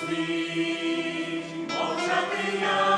смій мовчати, як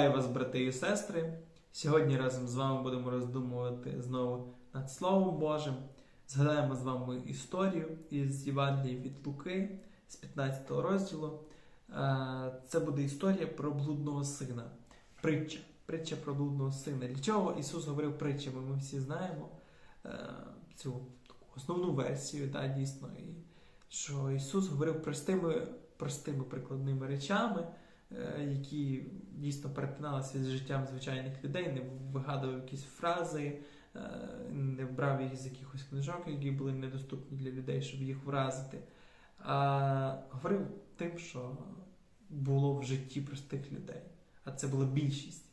Вітаю вас, брати і сестри! Сьогодні разом з вами будемо роздумувати знову над Словом Божим. Згадаємо з вами історію із Євангелії від Луки з 15 розділу. Е, Це буде історія про блудного сина. Притча. Притча про блудного сина. Для чого Ісус говорив притчами? Ми всі знаємо е, цю таку основну версію, да, дійсно. Що Ісус говорив простими, простими прикладними речами, які дійсно перетиналися з життям звичайних людей, не вигадував якісь фрази, е, не брав їх з якихось книжок, які були недоступні для людей, щоб їх вразити. А говорив тим, що було в житті простих людей. А це була більшість.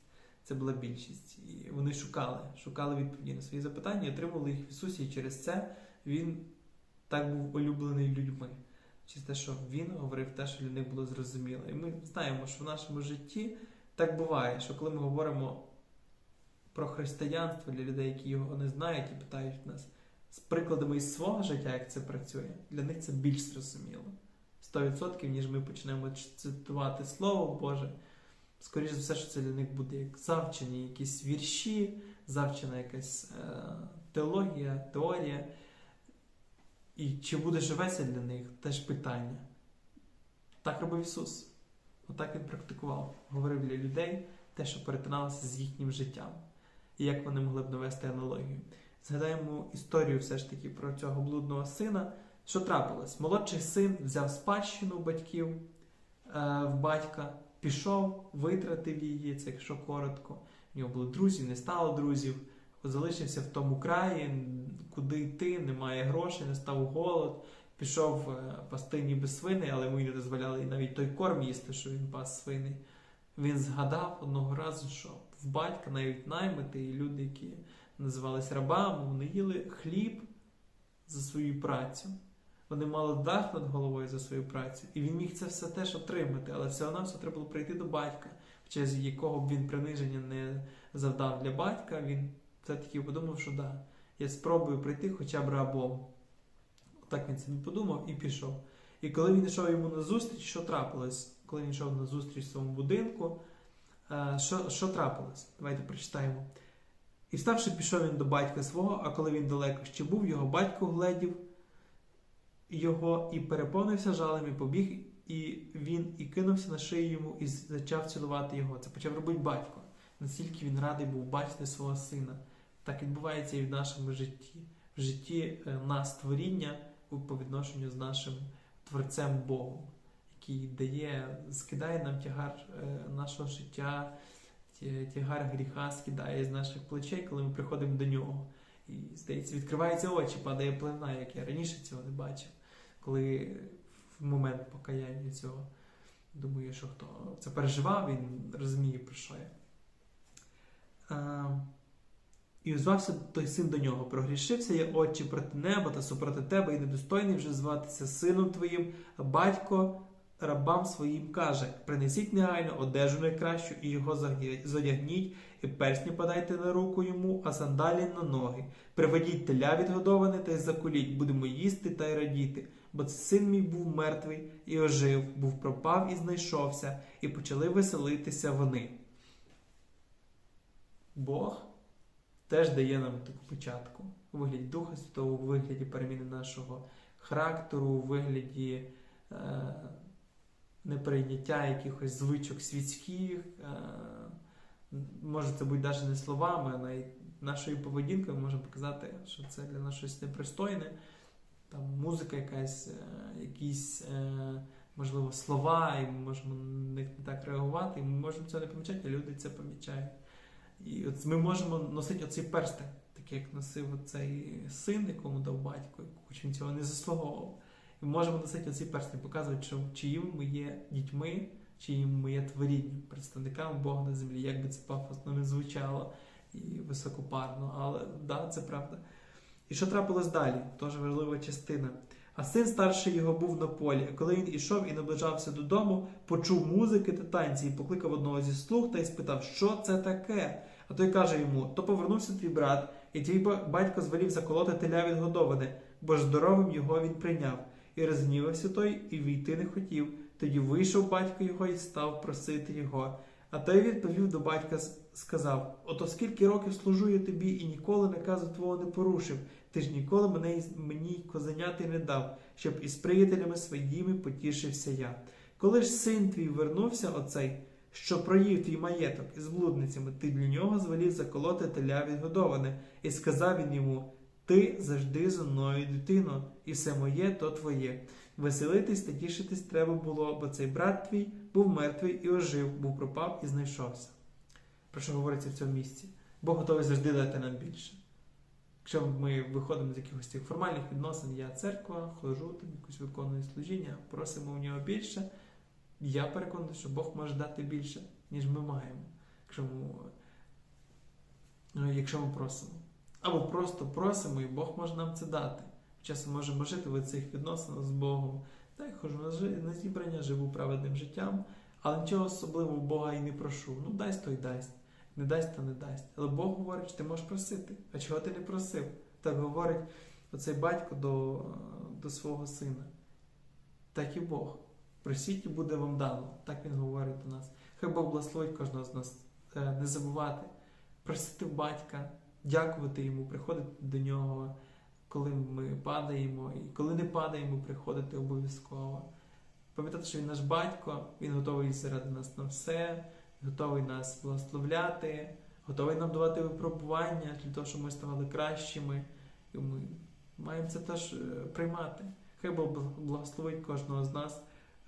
Це була більшість. І вони шукали, шукали відповіді на свої запитання і отримували їх в Ісусі. І через це він так був улюблений людьми. Через те, що він говорив те, що для них було зрозуміло. І ми знаємо, що в нашому житті так буває, що коли ми говоримо про християнство для людей, які його не знають і питають нас з прикладами із свого життя, як це працює, для них це більш зрозуміло. 100%, ніж ми почнемо цитувати Слово Боже. Скоріше за все, що це для них буде як завчені якісь вірші, завчена якась е, теологія, теорія. І чи буде живе для них теж питання. Так робив Ісус. Отак Він практикував. Говорив для людей те, що перетиналося з їхнім життям. І як вони могли б навести аналогію. Згадаємо історію все ж таки про цього блудного сина. Що трапилось? Молодший син взяв спадщину батьків е, в батька, пішов, витратив її, це якщо коротко. в нього були друзі, не стало друзів, залишився в тому краї, куди йти, немає грошей, не став голод. Пішов е, пасти ніби свини, але йому не дозволяли і навіть той корм їсти, що він пас свини. Він згадав одного разу, що в батька навіть наймити і люди, які називалися рабами, вони їли хліб за свою працю. Вони мали дах над головою за свою працю, і він міг це все теж отримати, але все одно все треба було прийти до батька, через якого б він приниження не завдав для батька. Він все-таки подумав, що да, я спробую прийти хоча б рабом. Так він собі подумав і пішов. І коли він йшов йому на зустріч, що трапилось? Коли він йшов на зустріч в своєму будинку, е, що, що трапилось? Давайте прочитаємо. І вставши, пішов він до батька свого, а коли він далеко ще був, його батько гледів його і переповнився жалем, і побіг, і він і кинувся на шию йому і почав цілувати його. Це почав робити батько. Настільки він радий був бачити свого сина. Так відбувається і в нашому житті, в житті е, нас творіння по відношенню з нашим Творцем Богом, який дає, скидає нам тягар е, нашого життя, тягар гріха скидає з наших плечей, коли ми приходимо до нього. І, здається, відкриваються очі, падає плина, як я раніше цього не бачив. Коли в момент покаяння цього думаю, що хто це переживав, він розуміє, про що я. І озвався той син до нього: прогрішився я очі проти неба та супроти тебе, і недостойний вже зватися сином твоїм, батько рабам своїм каже: принесіть негайно одежу найкращу і його зодягніть, і персні подайте на руку йому, а сандалі на ноги. Приведіть теля відгодоване та й закуліть, будемо їсти та й радіти. Бо син мій був мертвий і ожив, був пропав і знайшовся, і почали веселитися вони. Бог теж дає нам таку початку у вигляді Духа Святого, у вигляді переміни нашого характеру, у вигляді е, неприйняття якихось звичок світських. Е, може це бути навіть не словами, а навіть нашою поведінкою можемо показати, що це для нас щось непристойне. Там музика якась, е, якісь, е, можливо, слова, і ми можемо на них не так реагувати, і ми можемо цього не помічати, а люди це помічають. І от ми можемо носити оцей перстень, такий, як носив цей син, якому дав батько, хоч він цього не заслуговував. І можемо носити оцей перстень, показувати, що чиїм ми є дітьми, чиїм ми є творінням, представниками Бога на землі, як би це пафосно не звучало і високопарно, але да, це правда. І що трапилось далі? Теж важлива частина. А син старший його був на полі. А коли він ішов і наближався додому, почув музики та танці і покликав одного зі слуг та й спитав, що це таке. А той каже йому: то повернувся твій брат, і твій батько звелів заколоти теля відгодоване, бо ж здоровим його він прийняв. І розгнівався той, і війти не хотів. Тоді вийшов батько його і став просити його. А той відповів до батька, сказав: Ото скільки років служу я тобі, і ніколи наказу твого не порушив. Ти ж ніколи мене мені козеняти не дав, щоб із приятелями своїми потішився я. Коли ж син твій вернувся, оцей, що проїв твій маєток із блудницями, ти для нього звелів заколоти теля відгодоване, і сказав він йому: Ти завжди зо мною, дитино, і все моє то твоє. Веселитись та тішитись треба було, бо цей брат твій був мертвий і ожив, був пропав і знайшовся. Про що говориться в цьому місці? Бог готовий завжди дати нам більше. Якщо ми виходимо з якихось цих формальних відносин, я церква, хожу, там якусь виконую служіння, просимо в нього більше, я переконаний, що Бог може дати більше, ніж ми маємо, якщо ми, ну, якщо ми просимо. Або просто просимо, і Бог може нам це дати. Часом можемо жити в цих відносинах з Богом. Та я ходжу на, зібрання, живу праведним життям, але нічого особливого Бога і не прошу. Ну дасть, то й дасть. Не дасть, то не дасть. Але Бог говорить, що ти можеш просити. А чого ти не просив? Так говорить оцей батько до, до свого сина. Так і Бог. Просіть і буде вам дано. Так він говорить до нас. Хай Бог благословить кожного з нас е, не забувати, просити батька, дякувати йому, приходити до нього, коли ми падаємо, і коли не падаємо, приходити обов'язково. Пам'ятати, що він наш батько, він готовий заради нас на все, готовий нас благословляти, готовий нам давати випробування для того, щоб ми ставали кращими. І ми маємо це теж е, приймати. Хай Бог благословить кожного з нас.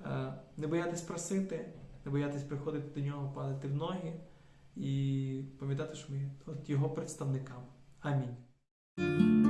Е, Не боятись просити, не боятись приходити до нього, падати в ноги, і пам'ятати, що ми от його представниками. Амінь.